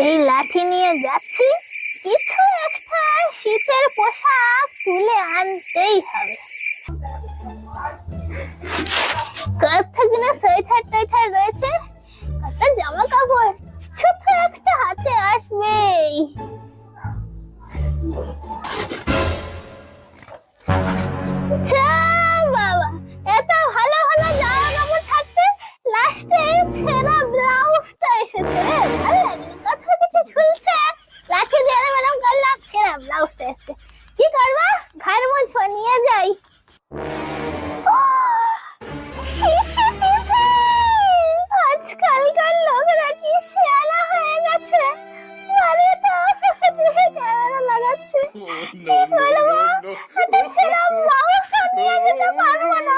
এই লাঠি নিয়ে যাচ্ছি, কিছু একটা শীতের পোশাক তুলে আনতেই হবে। কোথা কিনা সোয়েটার টোয়েটার রয়েছে কত জামা কাপড় ছোট একটা হাতে আসবেই। বাবা, এত ভালো ভালো জামা কাপড় থাকতে লাস্টে ছেঁড়া ব্লাউজটা এসেছে লাগছে ব্লাউজটা আসতে। কি করব? ঘাড় মুছবো নিয়ে যাই। আজকালকার লোকরা কি শেয়ারা হয়ে গেছে? মানে তার সাথে দিয়ে ক্যামেরা লাগাচ্ছে। কি করব? একটা ছেলে ব্লাউজ নিয়ে যেতে পারব না।